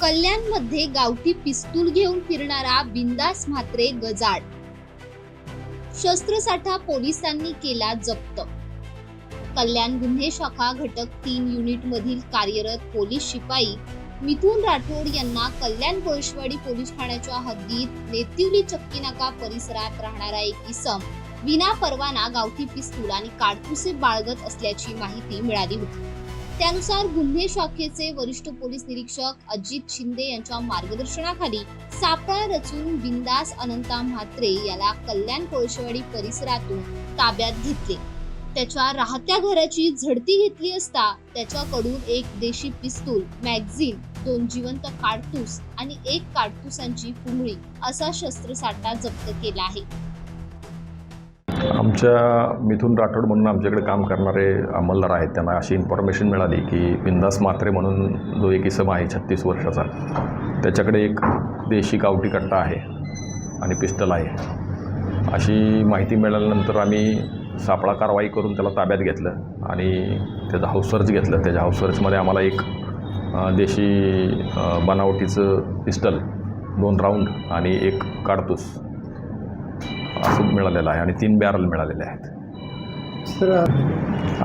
कल्याणमध्ये गावठी पिस्तूल घेऊन फिरणारा बिंदास म्हात्रे गजाड शस्त्रसाठा पोलिसांनी केला जप्त. कल्याण गुन्हे शाखा घटक तीन युनिट मधील कार्यरत पोलीस शिपाई मिथुन राठोड यांना कल्याण कोळशवाडी पोलीस ठाण्याच्या हद्दीत नेतिवली चक्कीनाका परिसरात राहणारा एक इसम विना परवाना गावठी पिस्तूल आणि काडतुसे बाळगत असल्याची माहिती मिळाली होती. त्यानुसार गुन्हे शाखेचे वरिष्ठ पोलीस निरीक्षक अजित शिंदे यांच्या मार्गदर्शनाखाली सापळा रचून बिंदास अनंता म्हात्रे याला कल्याण कोळशेवाडी परिसरातून ताब्यात घेतले. त्याच्या राहत्या घराची झडती घेतली असता त्याच्याकडून एक देशी पिस्तूल मॅगझिन दोन जिवंत काडतूस आणि एक काडतुसांची पुंगळी असा शस्त्रसाठा जप्त केला आहे. आमच्या मिथून राठोड म्हणून आमच्याकडे काम करणारे अंमलदार आहेत. त्यांना अशी इन्फॉर्मेशन मिळाली की बिंदास मात्रे म्हणून जो एक इसम आहे छत्तीस वर्षाचा त्याच्याकडे एक देशी गावठी कट्टा आहे आणि पिस्टल आहे. अशी माहिती मिळाल्यानंतर आम्ही सापळा कारवाई करून त्याला ताब्यात घेतलं आणि त्याचं हाऊस सर्च घेतलं. त्याच्या हाऊस सर्चमध्ये आम्हाला एक देशी बनावटीचं पिस्टल दोन राऊंड आणि एक काडतूस असं मिळालेलं आहे आणि तीन बॅरल मिळालेले आहेत. सर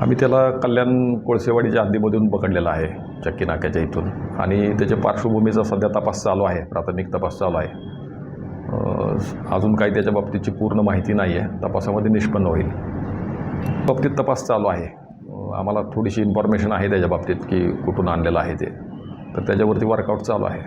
आम्ही त्याला कल्याण कोळसेवाडीच्या हद्दीमधून पकडलेला आहे चक्की नाक्याच्या इथून. आणि त्याच्या पार्श्वभूमीचा सध्या तपास चालू आहे प्राथमिक तपास चालू आहे. अजून काही त्याच्या बाबतीची पूर्ण माहिती नाही आहे तपासामध्ये निष्पन्न होईल. बाबतीत तपास चालू आहे. आम्हाला थोडीशी इन्फॉर्मेशन आहे त्याच्या बाबतीत की कुठून आणलेलं आहे ते. तर त्याच्यावरती वर्कआउट चालू आहे.